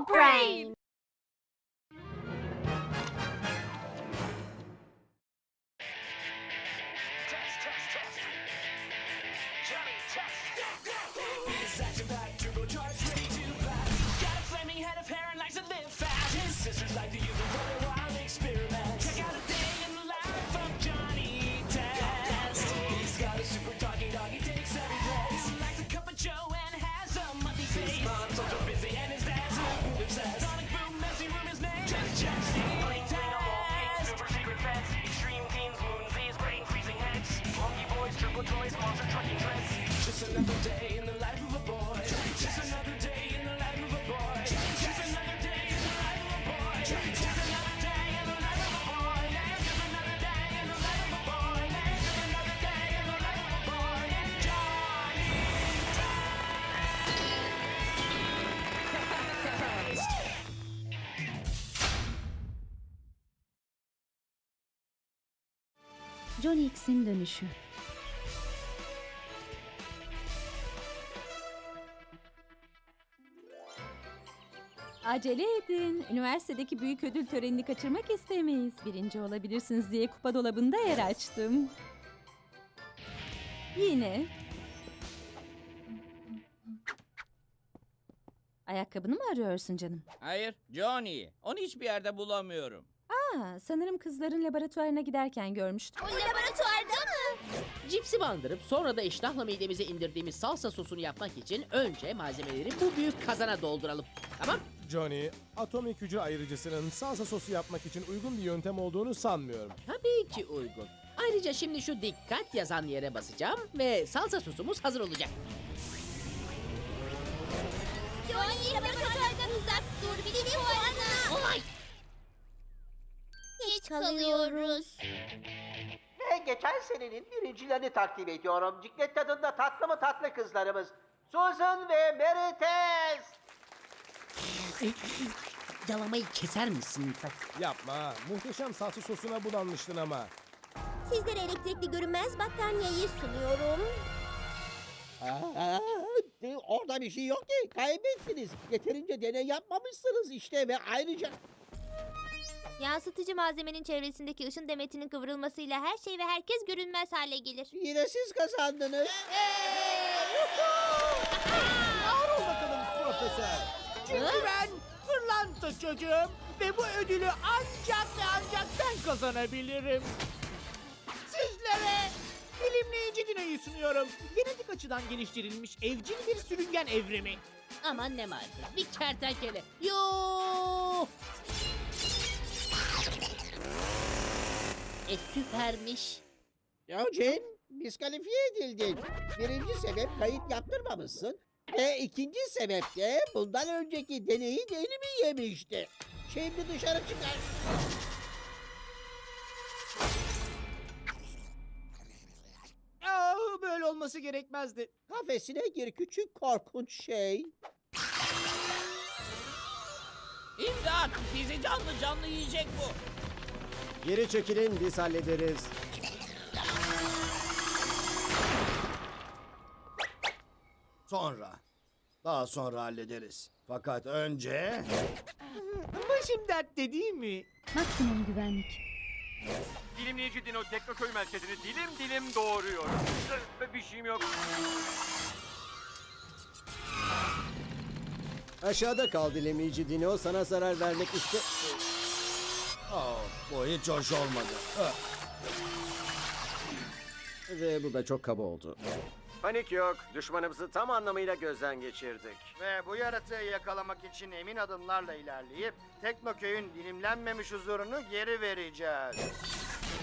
Brain! Johnny X'in dönüşü. Acele edin. Üniversitedeki büyük ödül törenini kaçırmak istemeyiz. Birinci olabilirsiniz diye kupa dolabında yer açtım. Yine. Ayakkabını mı arıyorsun canım? Hayır, Johnny. Onu hiçbir yerde bulamıyorum. Aa, sanırım kızların laboratuvarına giderken görmüştüm. O laboratuvarda mı? Cipsi bandırıp sonra da iştahla midemize indirdiğimiz salsa sosunu yapmak için önce malzemeleri bu büyük kazana dolduralım. Tamam? Johnny, atomik hücre ayırıcısının salsa sosu yapmak için uygun bir yöntem olduğunu sanmıyorum. Tabii ki uygun. Ayrıca şimdi şu dikkat yazan yere basacağım ve salsa sosumuz hazır olacak. Johnny laboratuvardan uzak dur. Bir de bu. Olay! Geç kalıyoruz. Ve geçen senenin birincilerini takdim ediyorum. Ciklet tadında tatlı mı tatlı kızlarımız. Susan ve Merites. Yalamayı keser misin lütfen? Yapma, muhteşem salsa sosuna bulanmıştın ama. Sizlere elektrikli görünmez battaniyeyi sunuyorum. Aa, orada bir şey yok ki. Kaybettiniz. Yeterince deney yapmamışsınız işte ve ayrıca... Yansıtıcı malzemenin çevresindeki ışın demetinin kıvrılmasıyla her şey ve herkes görünmez hale gelir. Yine siz kazandınız. Ağır ol bakalım profesör. Çünkü ben pırlanta çocuğum ve bu ödülü ancak ve ancak ben kazanabilirim. Sizlere bilimleyici Dino'yu sunuyorum. Genetik açıdan geliştirilmiş evcil bir sürüngen evrimi. Aman ne marifet. Bir kertenkele. Yoo! E süpermiş. Eugene, diskalifiye edildin. Birinci sebep kayıt yaptırmamışsın. Ve ikinci sebep de bundan önceki deneyi elimi yemişti. Şimdi dışarı çıkar. Aa, böyle olması gerekmezdi. Kafesine gir küçük korkunç şey. İmdat! Bizi canlı canlı yiyecek bu. Geri çekilin biz hallederiz. Sonra. Daha sonra hallederiz. Fakat önce... Başım dertte değil mi? Maksimum güvenlik. Dilimleyici Dino Teknoköy merkezini dilim dilim doğuruyor. Bir şeyim yok. Aşağıda kal dilemeyici Dino. Sana zarar vermek iste... Oh, bu hiç hoş olmadı. Ah. Ve bu da çok kaba oldu. Panik yok. Düşmanımızı tam anlamıyla gözden geçirdik. Ve bu yaratığı yakalamak için emin adımlarla ilerleyip Teknoköy'ün dilimlenmemiş huzurunu geri vereceğiz.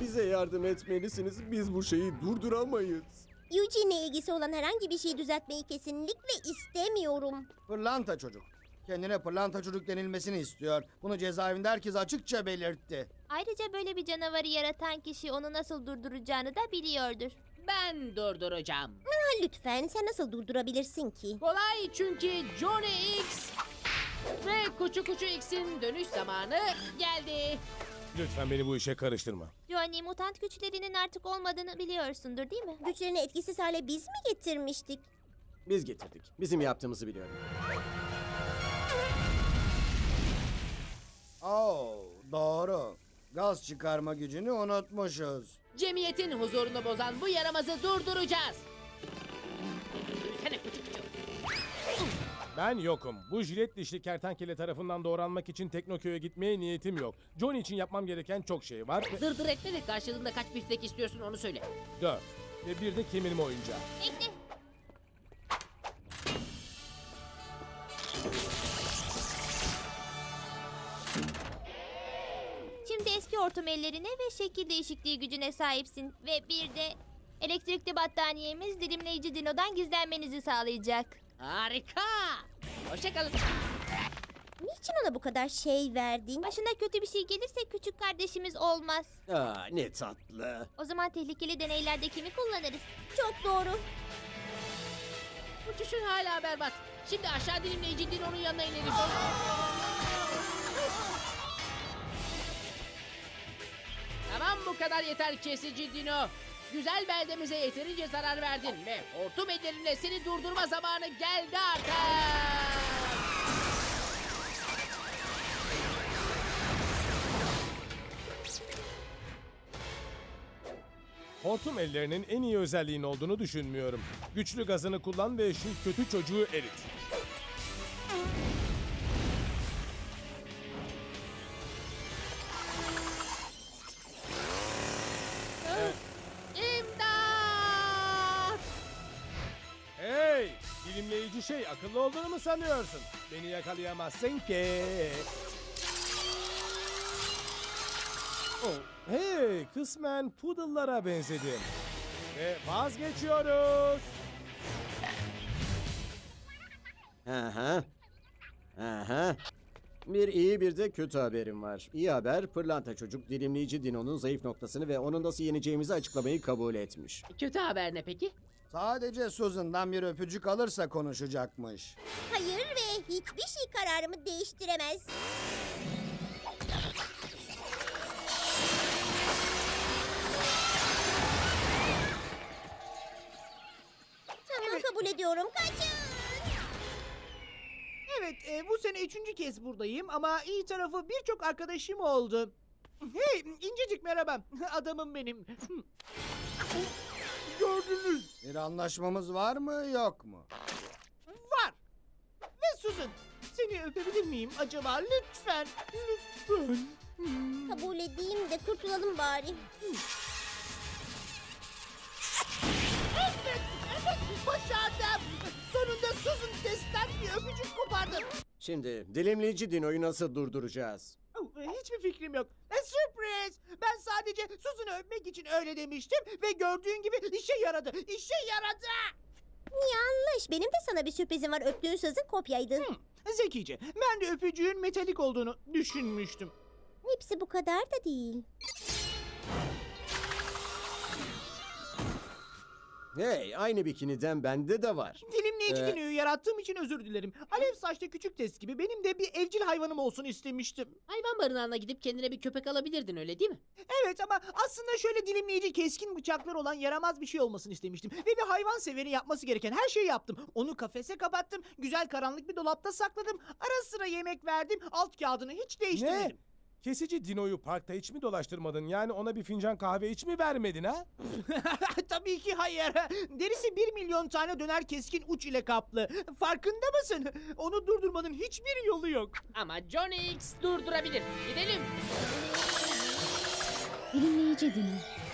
Bize yardım etmelisiniz. Biz bu şeyi durduramayız. Eugene'le ilgisi olan herhangi bir şeyi düzeltmeyi kesinlikle istemiyorum. Pırlanta çocuk. Kendine pırlanta çocuk denilmesini istiyor. Bunu cezaevinde herkes açıkça belirtti. Ayrıca böyle bir canavarı yaratan kişi onu nasıl durduracağını da biliyordur. Ben durduracağım. Ha, lütfen sen nasıl durdurabilirsin ki? Kolay çünkü Johnny X ve Kuçu Kuçu X'in dönüş zamanı geldi. Lütfen beni bu işe karıştırma. Johnny mutant güçlerinin artık olmadığını biliyorsundur değil mi? Güçlerini etkisiz hale biz mi getirmiştik? Biz getirdik. Bizim yaptığımızı biliyorum. Oo, doğru. Gaz çıkarma gücünü unutmuşuz. Cemiyetin huzurunu bozan bu yaramazı durduracağız. Yürüsene. Ben yokum. Bu jilet dişli kertenkele tarafından doğranmak için Teknoköy'e gitmeye niyetim yok. Johnny için yapmam gereken çok şey var. Dırdır etme de karşılığında kaç biftek istiyorsun onu söyle. Dört. Ve bir de kemirme oyuncağı. Bekle. Eski hortum ellerine ve şekil değişikliği gücüne sahipsin. Ve bir de elektrikli battaniyemiz dilimleyici dinodan gizlenmenizi sağlayacak. Harika. Hoşçakalın. Niçin ona bu kadar şey verdin? Başına kötü bir şey gelirse küçük kardeşimiz olmaz. Aa, ne tatlı. O zaman tehlikeli deneylerde kimi kullanırız? Çok doğru. Uçuşun hala berbat. Şimdi aşağı dilimleyici Dino'nun yanına inelim. Tamam bu kadar yeter kesici Dino. Güzel beldemize yeterince zarar verdin ve hortum ellerinle seni durdurma zamanı geldi artık. Hortum ellerinin en iyi özelliğin olduğunu düşünmüyorum. Güçlü gazını kullan ve şu kötü çocuğu erit. Şey akıllı olduğunu mu sanıyorsun? Beni yakalayamazsın ki. Oh, hey! Kısmen poodle'lara benzedim. Ve vazgeçiyoruz. Aha. Aha. Bir iyi bir de kötü haberim var. İyi haber pırlanta çocuk dilimleyici Dino'nun zayıf noktasını ve onu nasıl yeneceğimizi açıklamayı kabul etmiş. Kötü haber ne peki? Sadece Susan'dan bir öpücük alırsa konuşacakmış. Hayır ve hiçbir şey kararımı değiştiremez. Tamam kabul ediyorum. Kaçın. Evet, e, bu sene üçüncü kez buradayım ama iyi tarafı birçok arkadaşım oldu. Hey, incecik merhaba. Adamım benim. Gördünüz. Bir anlaşmamız var mı yok mu? Var. Ve Susan, seni öpebilir miyim acaba? Lütfen. Lütfen. Kabul edeyim de kurtulalım bari. Evet, evet başardım. Sonunda Susan testten bir öpücük kopardım. Şimdi dilimleyici Dino'yu nasıl durduracağız? Oh, Hiçbir fikrim yok. Sadece Susan'ı öpmek için öyle demiştim ve gördüğün gibi işe yaradı. İşe yaradı. Yanlış. Benim de sana bir sürprizim var. Öptüğün sözün kopyaydı. Zekice. Ben de öpücüğün metalik olduğunu düşünmüştüm. Hepsi bu kadar da değil. Hey, aynı bikiniden bende de var. Dilimleyici Ee, dinoyu yarattığım için özür dilerim. Alev saçlı küçük test gibi benim de bir evcil hayvanım olsun istemiştim. Hayvan barınağına gidip kendine bir köpek alabilirdin öyle değil mi? Evet ama aslında şöyle dilimleyici keskin bıçaklar olan yaramaz bir şey olmasını istemiştim. Ve bir hayvan severin yapması gereken her şeyi yaptım. Onu kafese kapattım, güzel karanlık bir dolapta sakladım. Ara sıra yemek verdim, alt kağıdını hiç değiştirmedim. Ne? Kesici Dino'yu parkta hiç mi dolaştırmadın? Yani ona bir fincan kahve hiç mi vermedin ha? Tabii ki hayır. Derisi bir milyon tane döner keskin uç ile kaplı. Farkında mısın? Onu durdurmanın hiçbir yolu yok. Ama Johnny X durdurabilir. Gidelim. Dilimleyici Dino.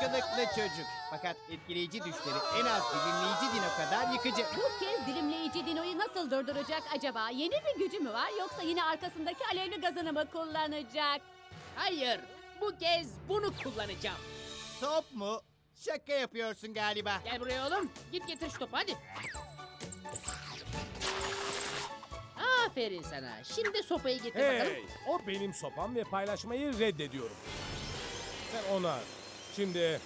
kılıklı çocuk. Fakat etkileyici düşleri en az dilimleyici dino kadar yıkıcı. Bu kez dilimleyici Dino'yu nasıl durduracak acaba? Yeni bir gücü mü var yoksa yine arkasındaki alevli gazını mı kullanacak? Hayır. Bu kez bunu kullanacağım. Top mu? Şaka yapıyorsun galiba. Gel buraya oğlum. Git getir şu topu hadi. Aferin sana. Şimdi sopayı getir bakalım. Hey! O benim sopam ve paylaşmayı reddediyorum. Sen ona. Şimdi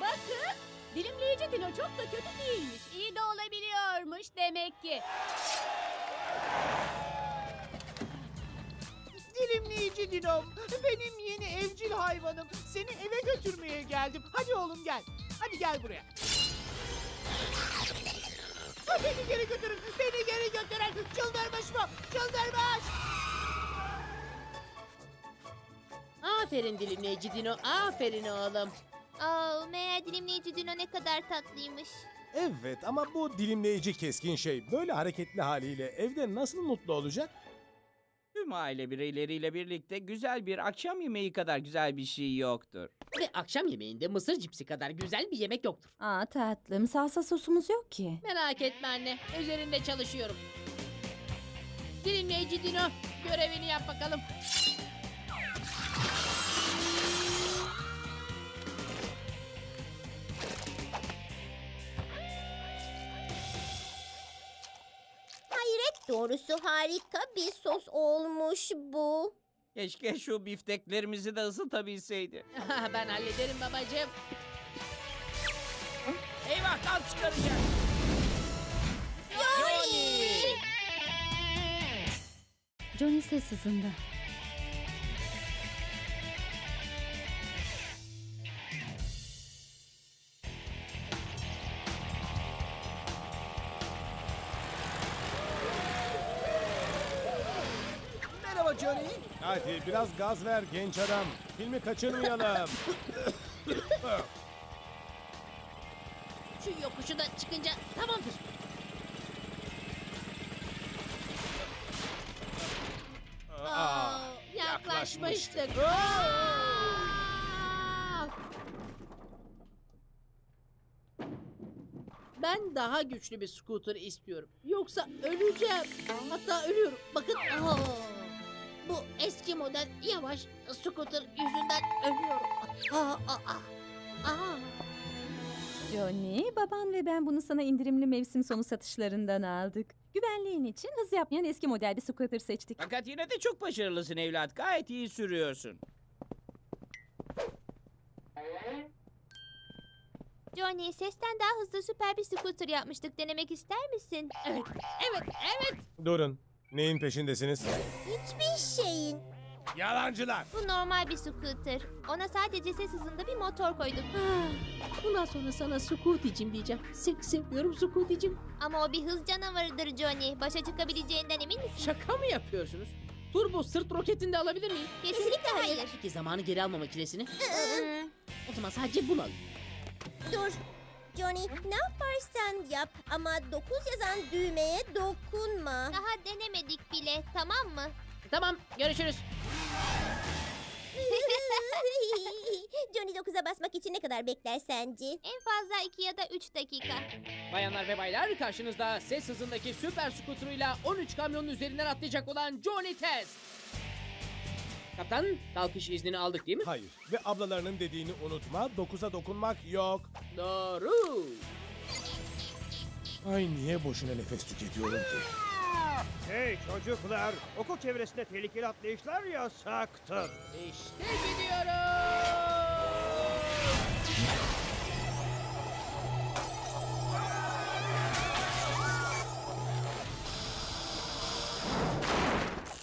Bakın dilimleyici Dino çok da kötü değilmiş. İyi de olabiliyormuş demek ki. Dilimleyici Dinom, benim yeni evcil hayvanım. Seni eve götürmeye geldim. Hadi oğlum gel. Hadi gel buraya. Beni geri götürün, beni geri götürün. Çıldırmış bu, çıldırmış. Aferin dilimleyici Dino, aferin oğlum. Aa, meğer dilimleyici Dino ne kadar tatlıymış. Evet ama bu dilimleyici keskin şey böyle hareketli haliyle evde nasıl mutlu olacak? Tüm aile bireyleriyle birlikte güzel bir akşam yemeği kadar güzel bir şey yoktur. Ve akşam yemeğinde mısır cipsi kadar güzel bir yemek yoktur. Aa tatlım salsa sosumuz yok ki. Merak etme anne, üzerinde çalışıyorum. Dilimleyici Dino, görevini yap bakalım. Doğrusu harika bir sos olmuş bu. Keşke şu bifteklerimizi de ısıtabilseydi. ben hallederim babacığım. Eyvah gaz çıkaracak. Johnny ses Hadi biraz gaz ver genç adam. Filmi kaçırmayalım. Şu yokuşu da çıkınca tamamdır. Aa, yaklaşmıştık. Aa! Ben daha güçlü bir scooter istiyorum. Yoksa öleceğim. Hatta ölüyorum. Bakın. Aa! Bu eski model yavaş scooter yüzünden ölüyorum. Aa, aa, aa. Johnny, baban ve ben bunu sana indirimli mevsim sonu satışlarından aldık. Güvenliğin için hız yapmayan eski model bir scooter seçtik. Fakat yine de çok başarılısın evlat. Gayet iyi sürüyorsun. Johnny, sesten daha hızlı süper bir scooter yapmıştık. Denemek ister misin? Evet, evet, evet. Durun. Neyin peşindesiniz? Hiçbir şeyin. Yalancılar. Bu normal bir scooter. Ona sadece ses hızında bir motor koyduk. Ah, Bundan sonra sana Scooty'cim diyeceğim. Seni seviyorum Scooty'cim. Ama o bir hız canavarıdır Johnny. Başa çıkabileceğinden emin misin? Şaka mı yapıyorsunuz? Turbo sırt roketini de alabilir miyim? Kesinlikle hayır. Peki zamanı geri alma makinesini. o zaman sadece bunu alayım. Dur. Johnny ne yaparsan yap ama 9 yazan düğmeye dokunma. Daha denemedik bile, tamam mı? Tamam, görüşürüz. Johnny 9'a basmak için ne kadar bekler sence? En fazla 2 ya da 3 dakika. Bayanlar ve baylar karşınızda ses hızındaki süper skuteruyla 13 kamyonun üzerinden atlayacak olan Johnny Test. Kaptan, kalkış iznini aldık değil mi? Hayır. Ve ablalarının dediğini unutma. 9'a dokunmak yok. Doğru. Ay niye boşuna nefes tüketiyorum ki? Hey çocuklar, okul çevresinde tehlikeli atlayışlar yasaktır. İşte gidiyoruz.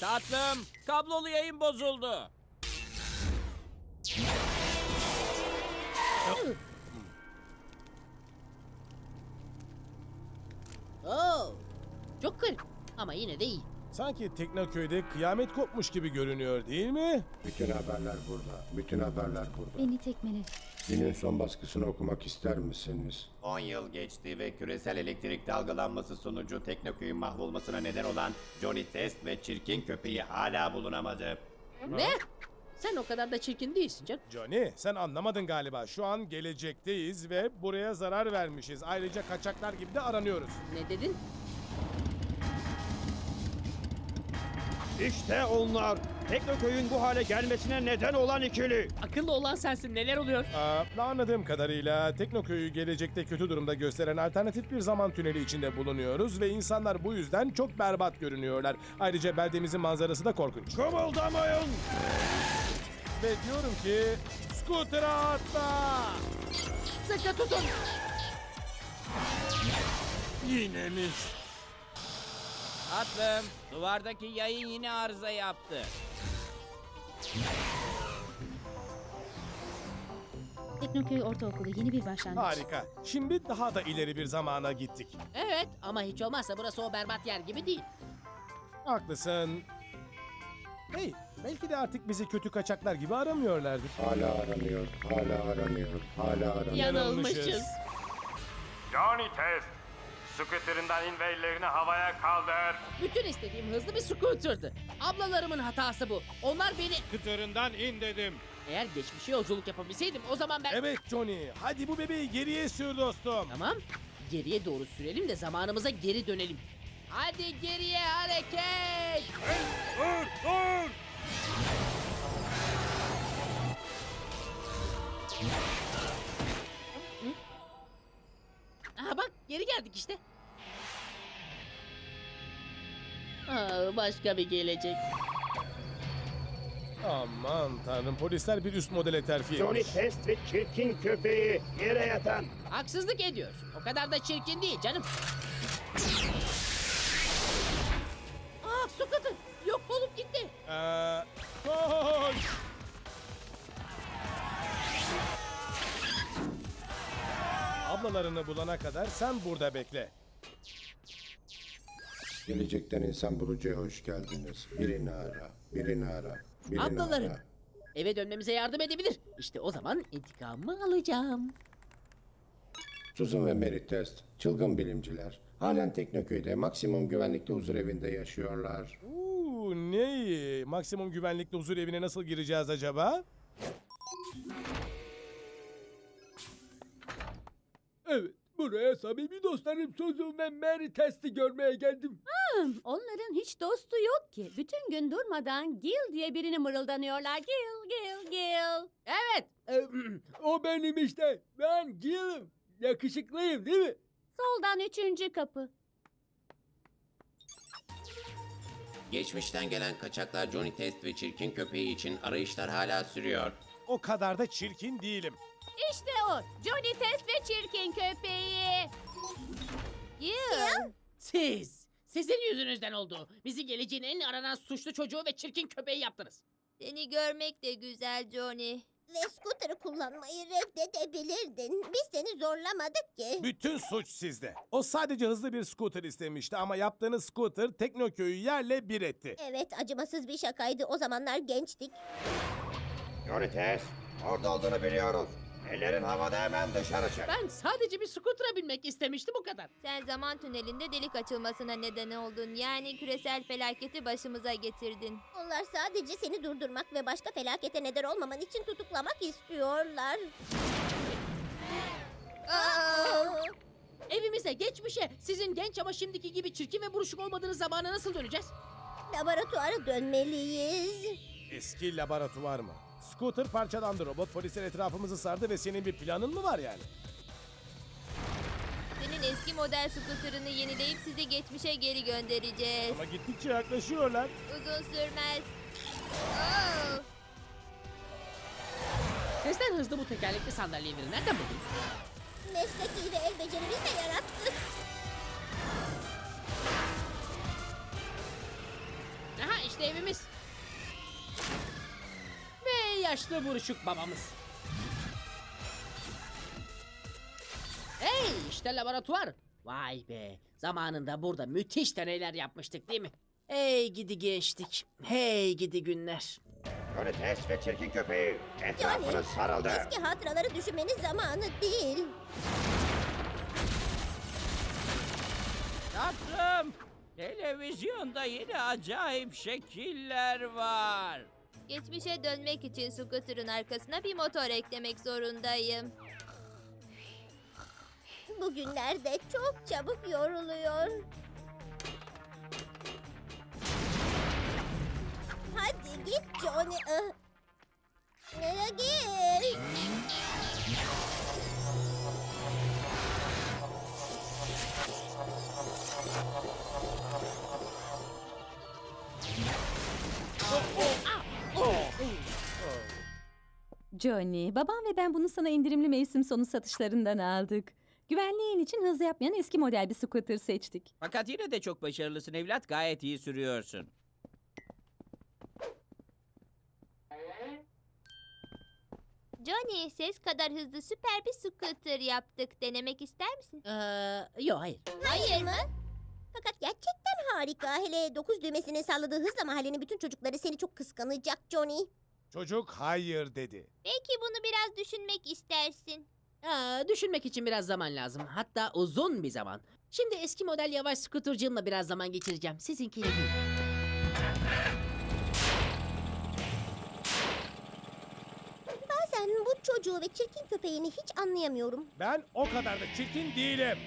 Tatlım, kablolu yayın bozuldu. Oo, çok garip ama yine de iyi. Sanki Teknoköy'de kıyamet kopmuş gibi görünüyor değil mi? Bütün haberler burada. Bütün haberler burada. Beni tekmele. Günün son baskısını okumak ister misiniz? 10 yıl geçti ve küresel elektrik dalgalanması sonucu Teknoköy'ün mahvolmasına neden olan Johnny Test ve çirkin köpeği hala bulunamadı. Ne? Sen o kadar da çirkin değilsin canım. Johnny sen anlamadın galiba. Şu an gelecekteyiz ve buraya zarar vermişiz. Ayrıca kaçaklar gibi de aranıyoruz. Ne dedin? İşte onlar. Teknoköy'ün bu hale gelmesine neden olan ikili. Akıllı olan sensin neler oluyor? Aa, anladığım kadarıyla Teknoköy'ü gelecekte kötü durumda gösteren alternatif bir zaman tüneli içinde bulunuyoruz ve insanlar bu yüzden çok berbat görünüyorlar. Ayrıca beldemizin manzarası da korkunç. Kımıldamayın. Ve diyorum ki scooter'a atla! Sıkı tutun. Yine mi? Tatlım, duvardaki yayın yine arıza yaptı. Teknoköy Ortaokulu yeni bir başlangıç. Harika. Şimdi daha da ileri bir zamana gittik. Evet ama hiç olmazsa burası o berbat yer gibi değil. Haklısın. Hey, belki de artık bizi kötü kaçaklar gibi aramıyorlardır. Hala aranıyor, hala aranıyor, hala aranıyor. Yanılmışız. Johnny Test. Scooter'ından in ve ellerini havaya kaldır. Bütün istediğim hızlı bir scooter'dı. Ablalarımın hatası bu. Onlar beni... Scooter'ından in dedim. Eğer geçmişe yolculuk yapabilseydim o zaman ben... Evet Johnny, hadi bu bebeği geriye sür dostum. Tamam. Geriye doğru sürelim de zamanımıza geri dönelim. Hadi geriye hareket. Dur, dur! Geldik işte. Aa, başka bir gelecek. Aman tanrım, polisler bir üst modele terfi Johnny etmiş. Test ve çirkin köpeği yere yatan. Haksızlık ediyorsun. O kadar da çirkin değil canım. Aa scooter yok olup gitti. Ee, Ablalarını bulana kadar sen burada bekle. Gelecekten insan bulucuya hoş geldiniz. Birini ara, birini ara, birini Ablalarım. ara. Eve dönmemize yardım edebilir. İşte o zaman intikamımı alacağım. Susan ve Mary Test, çılgın bilimciler. Halen Teknoköy'de maksimum güvenlikli huzur evinde yaşıyorlar. Uuu ne iyi. Maksimum güvenlikli huzur evine nasıl gireceğiz acaba? Evet, buraya samimi dostlarım Susan ve Mary Test'i görmeye geldim. Onların hiç dostu yok ki. Bütün gün durmadan Gil diye birini mırıldanıyorlar. Gil, Gil, Gil. Evet. Ee, o benim işte. Ben Gil'im. Yakışıklıyım değil mi? Soldan üçüncü kapı. Geçmişten gelen kaçaklar Johnny Test ve çirkin köpeği için arayışlar hala sürüyor. O kadar da çirkin değilim. İşte o. Johnny Test ve çirkin köpeği. Gil. Siz. Sizin yüzünüzden oldu. Bizi geleceğin en aranan suçlu çocuğu ve çirkin köpeği yaptınız. Seni görmek de güzel Johnny. Ve scooter'ı kullanmayı reddedebilirdin. Biz seni zorlamadık ki. Bütün suç sizde. O sadece hızlı bir scooter istemişti ama yaptığınız scooter Teknoköy'ü yerle bir etti. Evet acımasız bir şakaydı. O zamanlar gençtik. Johnny Test, orada olduğunu biliyoruz. Ellerin havada hemen dışarı çık. Ben sadece bir scooter'a binmek istemiştim o kadar. Sen zaman tünelinde delik açılmasına neden oldun. Yani küresel felaketi başımıza getirdin. Onlar sadece seni durdurmak ve başka felakete neden olmaman için tutuklamak istiyorlar. Aa! Evimize, geçmişe, sizin genç ama şimdiki gibi çirkin ve buruşuk olmadığınız zamana nasıl döneceğiz? Laboratuvara dönmeliyiz. Eski laboratuvar mı? Scooter parçalandı. Robot polisler etrafımızı sardı ve senin bir planın mı var yani? Senin eski model scooter'ını yenileyip sizi geçmişe geri göndereceğiz. Ama gittikçe yaklaşıyorlar. Uzun sürmez. Oo! Sesten hızlı bu tekerlekli sandalyeleri nereden buldun? Mesleki ve el becerimizle yarattık. Aha işte evimiz. Yaşlı buruşuk babamız. Hey işte laboratuvar. Vay be zamanında burada müthiş deneyler yapmıştık değil mi? Hey gidi gençlik. Hey gidi günler. Johnny Test ve çirkin köpeği etrafınız sarıldı. eski hatıraları düşünmenin zamanı değil. Tatlım, televizyonda yine acayip şekiller var. Geçmişe dönmek için scooter'ın arkasına bir motor eklemek zorundayım. Bugünlerde çok çabuk yoruluyor. Hadi git Johnny. Ah. Nereye git? Johnny, babam ve ben bunu sana indirimli mevsim sonu satışlarından aldık. Güvenliğin için hızlı yapmayan eski model bir scooter seçtik. Fakat yine de çok başarılısın evlat, gayet iyi sürüyorsun. Johnny ses kadar hızlı süper bir scooter yaptık. Denemek ister misin? Ee, yok hayır. Hayır mı? Fakat gerçekten harika. Hele 9 düğmesinin sağladığı hızla mahallenin bütün çocukları seni çok kıskanacak Johnny. Çocuk hayır dedi. Belki bunu biraz düşünmek istersin. Aa, düşünmek için biraz zaman lazım. Hatta uzun bir zaman. Şimdi eski model yavaş skuturcığımla biraz zaman geçireceğim. Sizinkiyle değil. Bazen bu çocuğu ve çirkin köpeğini hiç anlayamıyorum. Ben o kadar da çirkin değilim.